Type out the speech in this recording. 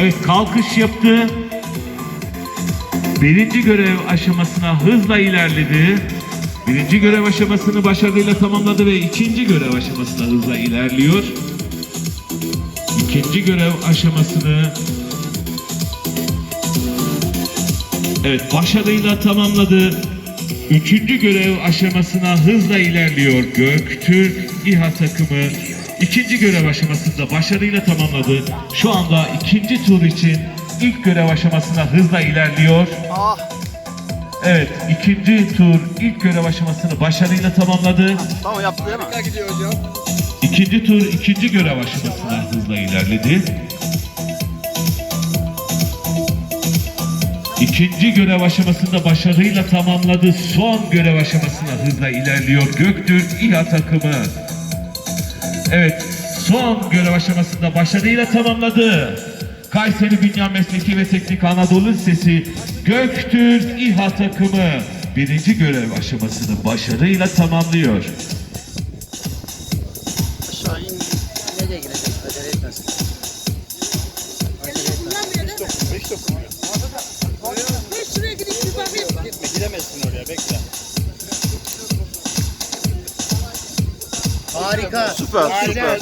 Evet kalkış yaptı. Birinci görev aşamasına hızla ilerledi. Birinci görev aşamasını başarıyla tamamladı ve ikinci görev aşamasına hızla ilerliyor. İkinci görev aşamasını Evet başarıyla tamamladı. Üçüncü görev aşamasına hızla ilerliyor Göktürk İHA takımı. İkinci görev aşamasında başarıyla tamamladı. Şu anda ikinci tur için ilk görev aşamasına hızla ilerliyor. Ah Evet ikinci tur ilk görev aşamasını başarıyla tamamladı. tamam yaptı değil mi? Gidiyor hocam. İkinci tur ikinci görev aşamasına hızla ilerledi. İkinci görev aşamasında başarıyla tamamladı. Son görev aşamasına hızla ilerliyor Göktürk İHA takımı. Evet, son görev aşamasında başarıyla tamamladı. Kayseri Bünyan Mesleki ve Teknik Anadolu Lisesi Göktürk İHA takımı birinci görev aşamasını başarıyla tamamlıyor. Aşağı in. Nereye girecek? Acele etmesin. Beş dokunuyor. Ben şuraya gidip bir bakayım. Gitme gidemezsin oraya bekle. Harika. Süper süper.